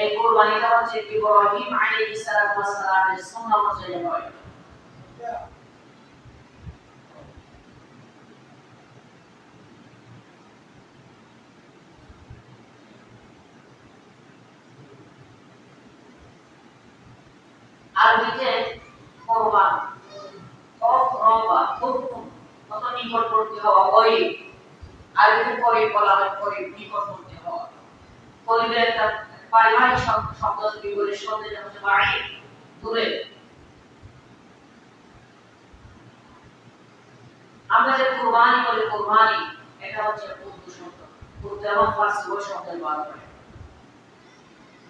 এই কুরবানিটা হচ্ছে ইব্রাহিম আলাইহিস সালাতু ওয়াস সালামের সুন্নাহ অনুযায়ী হয় আরবিতে কোরবান। নিকটবর্তী হওয়া ওই আরবিতে পরে বলা হয় পরে নিকটবর্তী হওয়া। পরিবের একটা পারিবারিক শব্দ শব্দ হচ্ছে বাড়ি দূরে আমরা যে কোরবানি বলি, কোরবানি, এটা হচ্ছে উর্দু শব্দ। উর্দু এবং ফার্সি শব্দের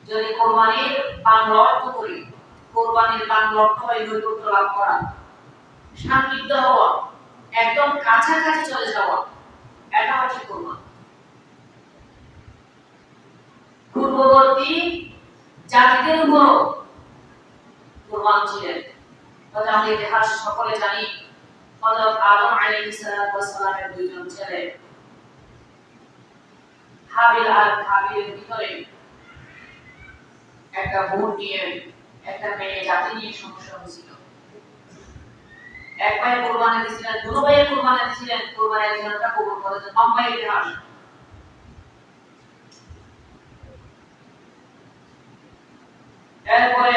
যদি কোরবানির বাংলা অর্থ করি, কোরবানির বাংলা অর্থ হয় নৈপুণ্য লাভ করা। সান্নিধ্য হওয়া, একদম কাছাকাছি চলে যাওয়া, এটা হচ্ছে কোরবান। পূর্ববর্তী জাতিদের উপর কোরবান ছিলেন তবে ইতিহাস সকলে জানি, হযরত আদম আলাইহিস দুইজন ছেলে। হাবিল আর হাবিলের ভিতরে একটা বোন নিয়ে একটা মেয়ে জাতি নিয়ে সমস্যা হয়েছিল। এক ভাই কোরবানি দিয়েছিলেন দুটো ভাই কোরবানি দিয়েছিলেন, কোরবানি একজনটা কবুল করেছেন লম্বা ইতিহাস। এরপরে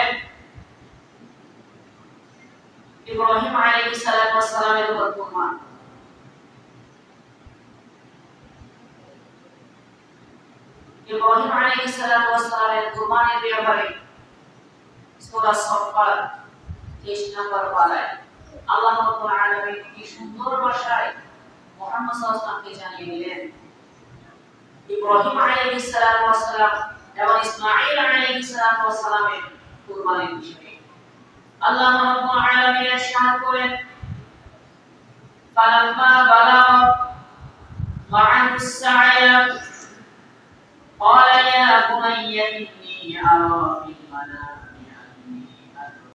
ইব্রাহিম আলাইহিস সালাতু ওয়াস সালামের উপর কোরবান ইব্রাহিম আলাইহিস সালাতু ওয়াস সালামের কোরবানির ব্যাপারে সূরা সফফাত 23 নম্বর পারায় আল্লাহ রাব্বুল আলামিন কি সুন্দর ভাষায় মুহাম্মদ সাল্লাল্লাহু আলাইহি ওয়াসাল্লামকে জানিয়ে দিলেন, ইব্রাহিম আলাইহিস সালাতু ওয়াস সালাম এবং ইসমাঈল আলাইহিস সালাতু ওয়াস সালামের কুরবানির বিষয়ে আল্লাহ রাব্বুল আলামিন ইরশাদ করেন ফালাম্মা বালাগ معه السعي قال يا بني إني أرى في المنام